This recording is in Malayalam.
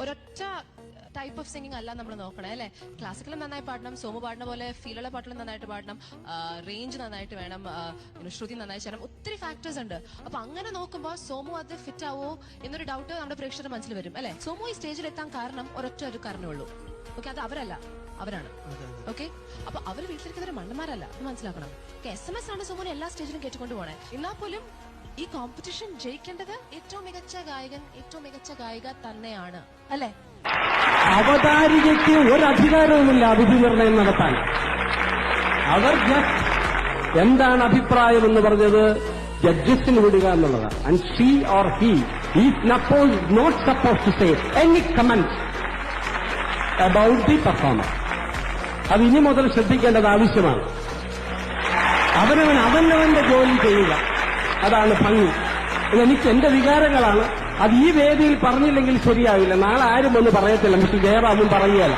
ഒരൊറ്റ ടൈപ്പ് ഓഫ് സിംഗിങ് അല്ല നമ്മൾ നോക്കണേ അല്ലെ? ക്ലാസിക്കലും നന്നായി പാടണം സോമു പാടുന്ന പോലെ ഫീലുള്ള പാട്ടുകൾ നന്നായിട്ട് പാടണം റേഞ്ച് നന്നായിട്ട് വേണം ശ്രുതി നന്നായി ചെയ്യണം ഒത്തിരി ഫാക്ടേഴ്സ് ഉണ്ട്. അപ്പൊ അങ്ങനെ നോക്കുമ്പോൾ സോമു അത് ഫിറ്റ് ആവോ എന്നൊരു ഡൗട്ട് നമ്മുടെ പ്രേക്ഷകരുടെ മനസ്സിൽ വരും അല്ലെ? സോമു ഈ സ്റ്റേജിൽ എത്താൻ കാരണം ഒരൊറ്റ ഒരു കാരണമേ ഉള്ളൂ. ഓക്കെ അത് അവരല്ല അവരാണ്. ഓക്കെ അപ്പൊ അവർ വീട്ടിലിരിക്കുന്നവർ മണ്ണന്മാരല്ല മനസ്സിലാക്കണം. എസ് എം എസ് ആണ് സോമോനെ എല്ലാ സ്റ്റേജിലും കേട്ടുകൊണ്ട് പോണേ. എന്നാൽ പോലും ഈ കോമ്പറ്റീഷൻ ജയിക്കേണ്ടത് ഏറ്റവും മികച്ച ഗായകൻ ഏറ്റവും മികച്ച ഗായിക തന്നെയാണ്. അല്ലെ? അവതാരികയ്ക്ക് ഒരധികാരവുമില്ല വിധി നിർണയം നടത്താൻ. അവർ എന്താണ് അഭിപ്രായം എന്ന് പറഞ്ഞത് ജഡ്ജസിന് വിടുക എന്നുള്ളതാണ്. And she or he is suppose not suppose to say any comment about the performance അത് ഇനി മുതൽ ശ്രദ്ധിക്കേണ്ടത് ആവശ്യമാണ്. അവനവൻ അവനവന്റെ ജോലി ചെയ്യുക. അതാണ് ഭംഗി. എനിക്ക് എന്റെ വികാരങ്ങളാണ്. അത് ഈ വേദിയിൽ പറഞ്ഞില്ലെങ്കിൽ ശരിയാവില്ല. നാളെ ആരും ഒന്ന് പറയത്തില്ല. മിസ്റ്റർ ജയറാമും പറയുകയല്ല